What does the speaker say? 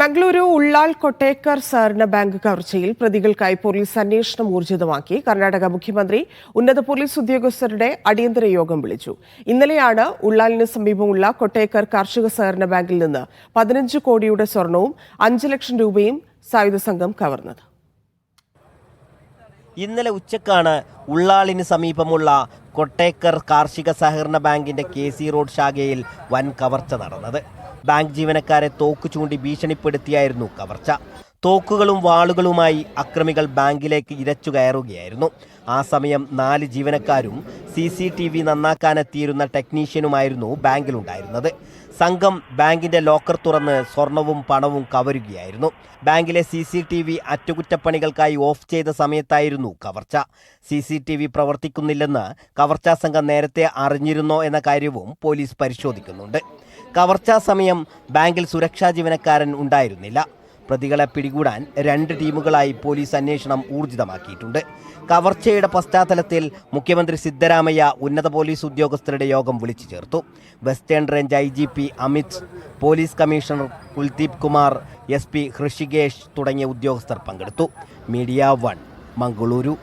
മംഗളൂരു ഉള്ളാൽ കൊട്ടേക്കർ സഹകരണ bank കവർച്ചയിൽ പ്രതികൾക്കായി police അന്വേഷണം ഊർജിതമാക്കി. കർണാടക മുഖ്യമന്ത്രി ഉന്നത പോലീസ് ഉദ്യോഗസ്ഥരുടെ അടിയന്തര യോഗം വിളിച്ചു. ഇന്നലെയാണ് ഉള്ളാലിന് സമീപമുള്ള കൊട്ടേക്കർ കാർഷിക സഹകരണ ബാങ്കിൽ നിന്ന് പതിനഞ്ച് കോടിയുടെ സ്വർണവും അഞ്ച് ലക്ഷം രൂപയും സായുധ സംഘം കവർന്നത്. ഇന്നലെ ഉച്ചക്കാണ് ഉള്ളാളിന് സമീപമുള്ള കൊട്ടേക്കർ കാർഷിക സഹകരണ ബാങ്കിന്റെ കെ സി റോഡ് ശാഖയിൽ വൻ കവർച്ച നടന്നത്. ബാങ്ക് ജീവനക്കാരെ തോക്ക് ചൂണ്ടി ഭീഷണിപ്പെടുത്തിയായിരുന്നു കവർച്ച. തോക്കുകളും വാളുകളുമായി അക്രമികൾ ബാങ്കിലേക്ക് ഇരച്ചു കയറുകയായിരുന്നു. ആ സമയം നാല് ജീവനക്കാരും സി സി ടി വി നന്നാക്കാനെത്തിയിരുന്ന ടെക്നീഷ്യനുമായിരുന്നു ബാങ്കിലുണ്ടായിരുന്നത്. സംഘം ബാങ്കിന്റെ ലോക്കർ തുറന്ന് സ്വർണവും പണവും കവരുകയായിരുന്നു. ബാങ്കിലെ സി സി ടി വി അറ്റകുറ്റപ്പണികൾക്കായി ഓഫ് ചെയ്ത സമയത്തായിരുന്നു കവർച്ച. സി സി ടി വി പ്രവർത്തിക്കുന്നില്ലെന്ന് കവർച്ചാ സംഘം നേരത്തെ അറിഞ്ഞിരുന്നോ എന്ന കാര്യവും പോലീസ് പരിശോധിക്കുന്നുണ്ട്. കവർച്ചാ സമയം ബാങ്കിൽ സുരക്ഷാ ജീവനക്കാരൻ ഉണ്ടായിരുന്നില്ല. പ്രതികളെ പിടികൂടാൻ രണ്ട് ടീമുകളായി പോലീസ് അന്വേഷണം ഊർജിതമാക്കിയിട്ടുണ്ട്. കവർച്ചയുടെ പശ്ചാത്തലത്തിൽ മുഖ്യമന്ത്രി സിദ്ധരാമയ്യ ഉന്നത പോലീസ് ഉദ്യോഗസ്ഥരുടെ യോഗം വിളിച്ചു ചേർത്തു. Western range I G P Amit police commissioner Kuldeep Kumar S P Hrishikesh തുടങ്ങിയ ഉദ്യോഗസ്ഥർ പങ്കെടുത്തു. Media one Mangaluru.